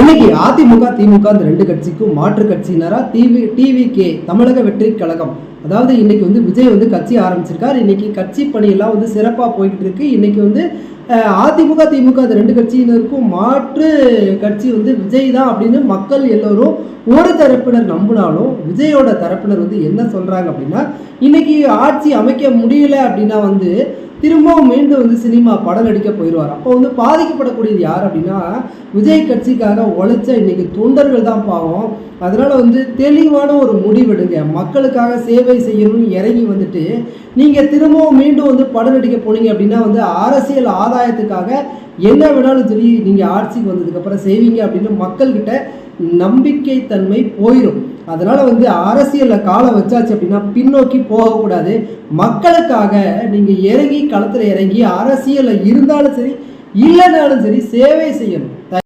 இன்னைக்கு அதிமுக திமுக இந்த ரெண்டு கட்சிக்கும் மாற்று கட்சியினரா டிவி டிவி கே தமிழக வெற்றி கழகம். அதாவது இன்னைக்கு வந்து விஜய் வந்து கட்சி ஆரம்பிச்சிருக்காரு. இன்னைக்கு கட்சி பணியெல்லாம் வந்து சிறப்பாக போய்கிட்டு இருக்கு. இன்னைக்கு வந்து அதிமுக திமுக அந்த ரெண்டு கட்சியினருக்கும் மாற்று கட்சி வந்து விஜய் தான் அப்படின்னு மக்கள் எல்லோரும் ஒரு தரப்பினர் நம்பினாலும் விஜயோட தரப்பினர் வந்து என்ன சொல்றாங்க அப்படின்னா இன்னைக்கு ஆட்சி அமைக்க முடியல அப்படின்னா வந்து திரும்பவும் மீண்டும் வந்து சினிமா படம் நடிக்க போயிடுவார் அப்போ வந்து பாதிக்கப்படக்கூடியது யார் அப்படின்னா விஜய் கட்சிக்காக உழைச்ச இன்னைக்கு தொண்டர்கள் தான் பாவம். அதனால் வந்து தெளிவான ஒரு முடிவெடுங்க மக்களுக்காக சேவை செய்யணும்னு இறங்கி வந்துட்டு நீங்கள் திரும்பவும் மீண்டும் வந்து படம் நடிக்க போனீங்க அப்படின்னா வந்து அரசியல் ஆதாயத்துக்காக என்ன வேணாலும் சொல்லி நீங்கள் ஆட்சிக்கு வந்ததுக்கப்புறம் செய்வீங்க அப்படின்னு மக்கள்கிட்ட நம்பிக்கை தன்மை போயிடும் அதனால் வந்து அரசியலில் காலம் வச்சாச்சு அப்படின்னா பின்னோக்கி போகக்கூடாது மக்களுக்காக நீங்கள் இறங்கி களத்தில் இறங்கி அரசியலில் இருந்தாலும் சரி இல்லைனாலும் சரி சேவை செய்யணும்.